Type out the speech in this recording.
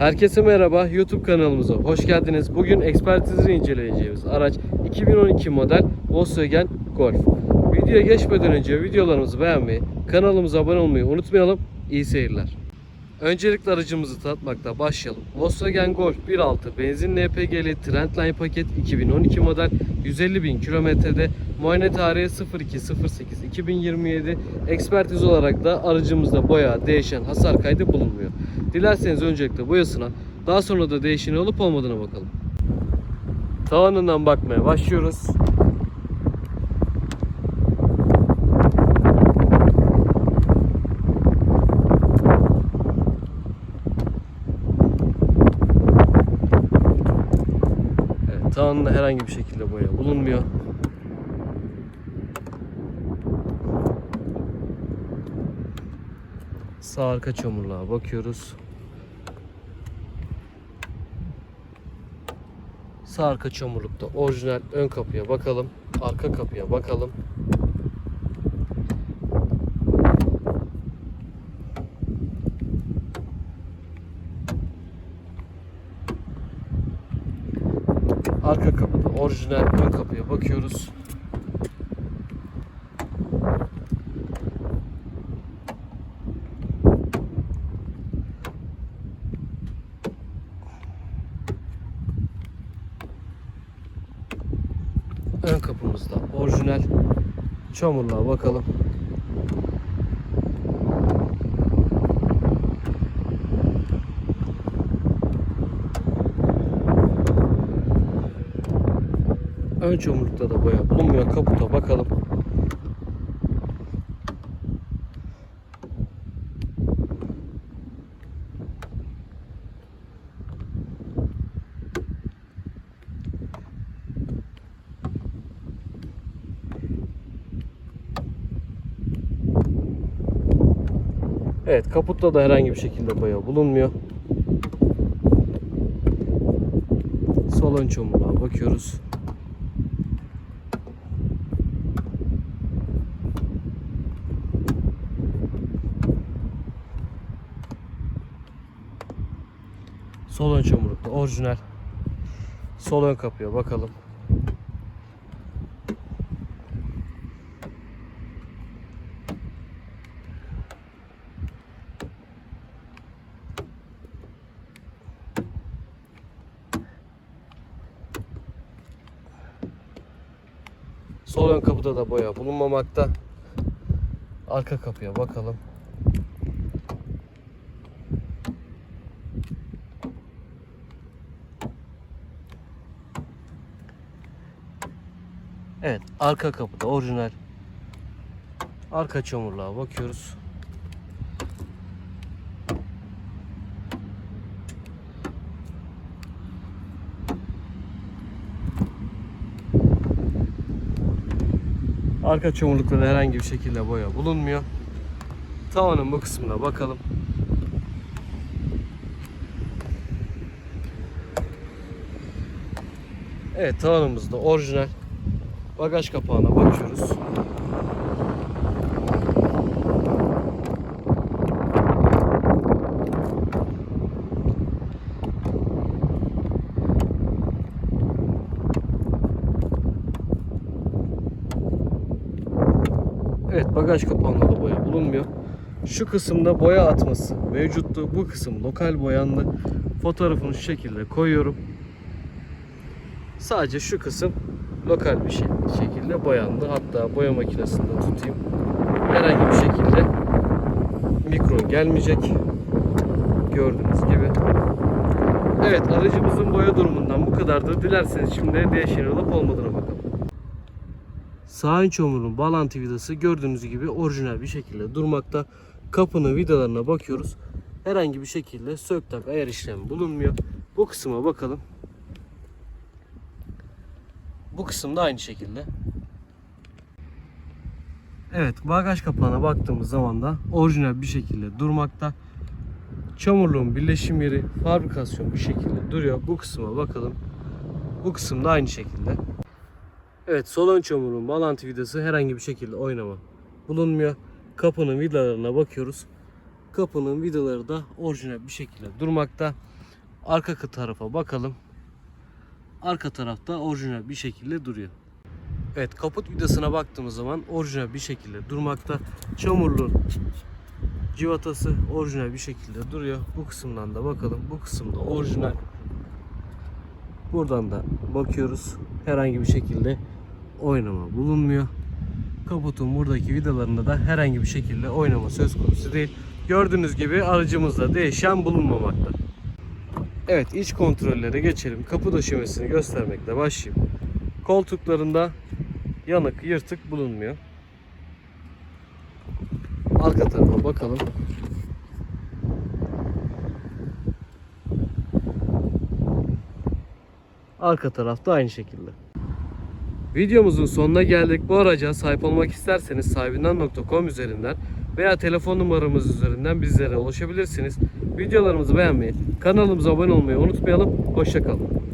Herkese merhaba YouTube kanalımıza hoş geldiniz. Bugün ekspertizini inceleyeceğimiz araç 2012 model Volkswagen Golf. Videoya geçmeden önce videolarımızı beğenmeyi, kanalımıza abone olmayı unutmayalım. İyi seyirler. Öncelikle aracımızı tanıtmakta başlayalım. Volkswagen Golf 1.6 benzin LPG'li Trendline paket 2012 model 150 bin kilometrede muayene tarihi 02.08.2027 ekspertiz olarak da aracımızda boya, değişen, hasar kaydı bulunmuyor. Dilerseniz öncelikle boyasına daha sonra da değişeni olup olmadığına bakalım. Tavanından bakmaya başlıyoruz. Evet, tavanında herhangi bir şekilde boya bulunmuyor. Sağ arka çamurluğa bakıyoruz. Sağ arka çamurlukta orijinal ön kapıya bakalım. Arka kapıya bakalım. Arka kapıda orijinal ön kapıya bakıyoruz. Ön kapımızda orijinal çamurluğa bakalım. Ön çamurlukta da boya bulunmuyor. Kaputa bakalım. Evet kaputta da herhangi bir şekilde boya bulunmuyor. Sol ön çamurluğa bakıyoruz. Sol ön çamurlukta orijinal. Sol ön kapıya bakalım. Sol ön kapıda da boya bulunmamakta. Arka kapıya bakalım. Evet, arka kapıda orijinal. Arka çamurluğa bakıyoruz. Arka çamurlukta da herhangi bir şekilde boya bulunmuyor. Tavanın bu kısmına bakalım. Evet tavanımızda orijinal. Bagaj kapağına bakıyoruz. Evet bagaj kapağında da boya bulunmuyor. Şu kısımda boya atması mevcuttu. Bu kısım lokal boyandı. Fotoğrafını şu şekilde koyuyorum. Sadece şu kısım lokal bir şey, şekilde boyandı. Hatta boya makinesinde tutayım. Herhangi bir şekilde mikro gelmeyecek. Gördüğünüz gibi. Evet aracımızın boya durumundan bu kadardı. Dilerseniz şimdi değişen olup olmadığına bakalım. Sağ ön çamurun bağlantı vidası gördüğünüz gibi orijinal bir şekilde durmakta. Kapının vidalarına bakıyoruz. Herhangi bir şekilde sök tak ayar işlemi bulunmuyor. Bu kısma bakalım. Bu kısımda aynı şekilde. Evet bagaj kapağına baktığımız zaman da orijinal bir şekilde durmakta. Çamurluğun birleşim yeri fabrikasyon bir şekilde duruyor. Bu kısma bakalım. Bu kısımda aynı şekilde. Evet sol ön çamurluğun bağlantı vidası herhangi bir şekilde oynama bulunmuyor. Kapının vidalarına bakıyoruz. Kapının vidaları da orijinal bir şekilde durmakta. Arka tarafa bakalım. Arka tarafta orijinal bir şekilde duruyor. Evet kaput vidasına baktığımız zaman orijinal bir şekilde durmakta. Çamurlu civatası orijinal bir şekilde duruyor. Bu kısımdan da bakalım. Bu kısımda orijinal. Buradan da bakıyoruz. Herhangi bir şekilde oynama bulunmuyor. Kaputun buradaki vidalarında da herhangi bir şekilde oynama söz konusu değil. Gördüğünüz gibi aracımızda değişen bulunmamakta. Evet iç kontrollere geçelim. Kapı döşemesini göstermekle başlayayım. Koltuklarında yanık, yırtık bulunmuyor. Arka tarafa bakalım. Arka tarafta aynı şekilde. Videomuzun sonuna geldik. Bu araca sahip olmak isterseniz sahibinden.com üzerinden veya telefon numaramız üzerinden bizlere ulaşabilirsiniz. Videolarımızı beğenmeyi, kanalımıza abone olmayı unutmayalım. Hoşçakalın.